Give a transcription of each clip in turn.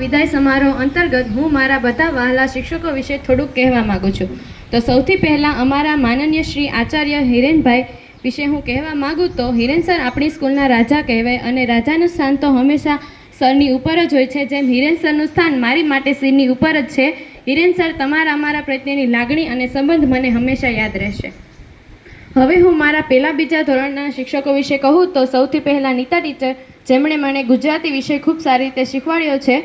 વિદાય સમારોહ અંતર્ગત હું મારા બધા વહાલા શિક્ષકો વિશે થોડુંક કહેવા માગું છું. તો સૌથી પહેલાં અમારા માનનીય શ્રી આચાર્ય હિરેનભાઈ વિશે હું કહેવા માગું તો હિરેન સર આપણી સ્કૂલના રાજા કહેવાય અને રાજાનું સ્થાન તો હંમેશા સરની ઉપર જ હોય છે. જેમ હિરેન સરનું સ્થાન મારી માટે સિરની ઉપર જ છે. હિરેન સર, તમારા અમારા પ્રત્યેની લાગણી અને સંબંધ મને હંમેશા યાદ રહેશે. હવે હું મારા પહેલાં બીજા ધોરણના શિક્ષકો વિશે કહું તો સૌથી પહેલાં નીતા ટીચર, જેમણે મને ગુજરાતી વિષય ખૂબ સારી રીતે શીખવાડ્યો છે.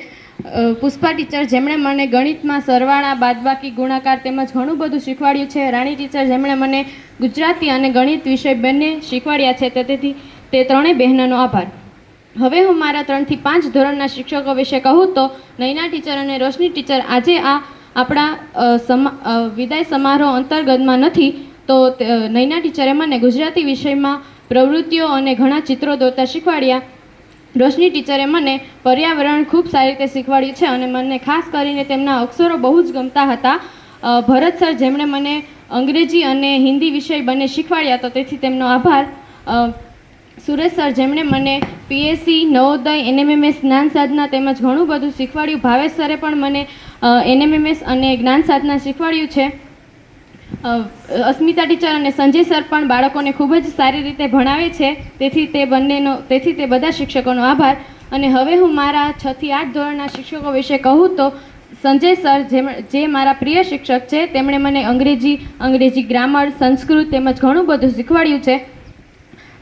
પુષ્પા ટીચર, જેમણે મને ગણિતમાં સરવાળા, બાદબાકી, ગુણાકાર તેમજ ઘણું બધું શીખવાડ્યું છે. રાણી ટીચર, જેમણે મને ગુજરાતી અને ગણિત વિષય બંને શીખવાડ્યા છે તેથી તે ત્રણેય બહેનોનો આભાર. હવે હું મારા ત્રણથી પાંચ ધોરણના શિક્ષકો વિશે કહું તો નૈના ટીચર અને રોશની ટીચર આજે આ આપણા વિદાય સમારોહ અંતર્ગતમાં નથી, તે- નૈના ટીચરે મને ગુજરાતી વિષયમાં પ્રવૃત્તિઓ અને ઘણા ચિત્રો દોરતા શીખવાડ્યા. રોશની ટીચરે મને પર્યાવરણ ખૂબ સારી રીતે શીખવાડ્યું છે અને મને ખાસ કરીને તેમના અક્ષરો બહુ જ ગમતા હતા. ભરત સર જેમણે મને અંગ્રેજી અને હિન્દી વિષય બંને શીખવાડ્યા તો તેથી તેમનો આભાર. સુરેશ સર જેમણે મને પીએસસી નવોદય એનએમએમએસ જ્ઞાન સાધના તેમજ ઘણું બધું શીખવાડ્યું. ભાવેશ સરે પણ મને એનએમએમએસ અને જ્ઞાન સાધના શીખવાડ્યું છે. અસ્મિતા ટીચર અને સંજય સર પણ બાળકોને ખૂબ જ સારી રીતે ભણાવે છે. તેથી તે બંનેનો, તેથી તે બધા શિક્ષકોનો આભાર. અને હવે હું મારા છ થી આઠ ધોરણના શિક્ષકો વિશે કહું તો સંજય સર જેમ, જે મારા પ્રિય શિક્ષક છે, તેમણે મને અંગ્રેજી અંગ્રેજી ગ્રામર, સંસ્કૃત તેમજ ઘણું બધું શીખવાડ્યું છે.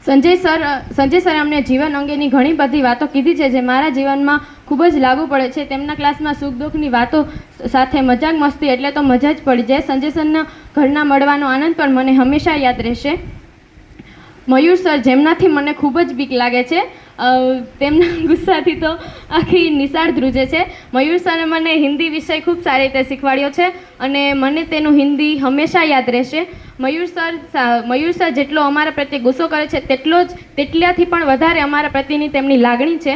સંજય સર સંજય સર અમને જીવન અંગેની ઘણી બધી વાતો કીધી છે, જે મારા જીવનમાં ખૂબ જ લાગુ પડે છે. તેમના ક્લાસમાં સુખ દુઃખની વાતો સાથે મજાક મસ્તી એટલે તો મજા જ પડી જાય. સંજય સરના ઘરના મળવાનો આનંદ પણ મને હંમેશા યાદ રહેશે. મયુર સર જેમનાથી મને ખૂબ જ બીક લાગે છે તેમના ગુસ્સાથી તો આખી નિશાળ ધ્રુજે છે. મયુર સરે મને હિન્દી વિષય ખૂબ સારી રીતે શીખવાડ્યો છે અને મને તેનું હિન્દી હંમેશા યાદ રહેશે. મયુર સર મયુર સર જેટલો અમારા પ્રત્યે ગુસ્સો કરે છે, તેટલો જ, તેટલાથી પણ વધારે અમારા પ્રત્યેની તેમની લાગણી છે.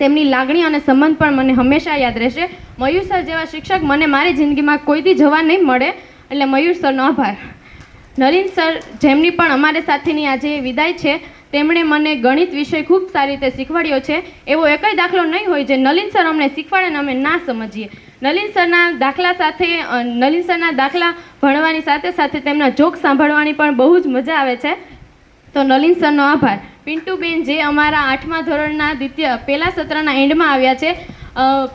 તેમની લાગણી અને સંબંધ પણ મને હંમેશા યાદ રહેશે. મયુર સર જેવા શિક્ષક મને મારી જિંદગીમાં કોઈથી જવા નહીં મળે. એટલે મયુર સરનો આભાર. નલિન સર, જેમની પણ અમારે સાથેની આજે વિદાય છે, તેમણે મને ગણિત વિષય ખૂબ સારી રીતે શીખવાડ્યો છે. એવો એકય દાખલો નહીં હોય જે નલિન સર અમને શીખવાડે ને અમે ના સમજીએ. નલિન સરના દાખલા સાથે નલિન સરના દાખલા ભણવાની સાથે સાથે તેમના જોક સાંભળવાની પણ બહુ જ મજા આવે છે. તો નલિન સરનો આભાર. પિન્ટુબેન જે અમારા આઠમા ધોરણના દ્વિતીય પહેલા સત્રના એન્ડમાં આવ્યા છે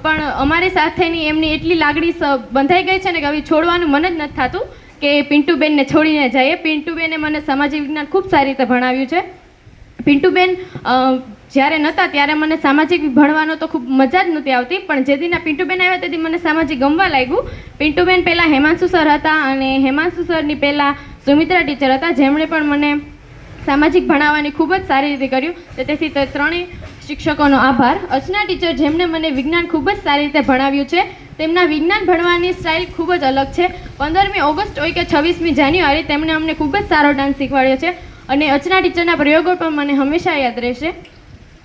પણ અમારી સાથેની એમની એટલી લાગણી બંધાઈ ગઈ છે ને કે હવે છોડવાનું મન જ નથી થતું કે પિન્ટુબેનને છોડીને જઈએ. પિન્ટુબેને મને સામાજિક વિજ્ઞાન ખૂબ સારી રીતે ભણાવ્યું છે. પિન્ટુબેન જ્યારે નહોતા ત્યારે મને સામાજિક ભણવાનો તો ખૂબ મજા જ નહોતી આવતી, પણ જે દિના પિન્ટુબેન આવ્યા તેથી મને સામાજિક ગમવા લાગ્યું. પિન્ટુબેન પહેલાં હેમાંશુ સર હતા અને હેમાંશુ સરની પહેલાં સુમિત્રા ટીચર હતા, જેમણે પણ મને સામાજિક ભણાવવાની ખૂબ જ સારી રીતે કર્યું. તેથી તે ત્રણેય શિક્ષકોનો આભાર. અર્ચના ટીચર જેમણે મને વિજ્ઞાન ખૂબ જ સારી રીતે ભણાવ્યું છે, તેમના વિજ્ઞાન ભણવાની સ્ટાઇલ ખૂબ જ અલગ છે. પંદરમી ઓગસ્ટ હોય કે છવ્વીસમી જાન્યુઆરી તેમણે અમને ખૂબ જ સારો ડાન્સ શીખવાડ્યો છે અને અર્ચના ટીચરના પ્રયોગો પણ મને હંમેશા યાદ રહેશે.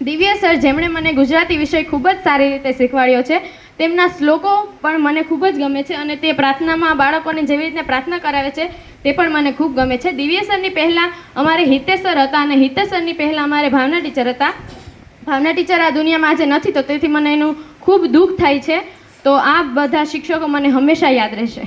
દિવ્ય સર જેમણે મને ગુજરાતી વિષય ખૂબ જ સારી રીતે શીખવાડ્યો છે, તેમના શ્લોકો પણ મને ખૂબ જ ગમે છે અને તે પ્રાર્થનામાં બાળકોને જેવી રીતે પ્રાર્થના કરાવે છે તે પણ મને ખૂબ ગમે છે. દિવ્ય સરની પહેલાં અમારે હિતેશ સર હતા અને હિતેશ સરની પહેલાં અમારે ભાવના ટીચર હતા. ભાવના ટીચર આ દુનિયામાં આજે નથી, તો તેથી મને એનું ખૂબ દુઃખ થાય છે તો આ બધા શિક્ષકો મને હંમેશા યાદ રહેશે.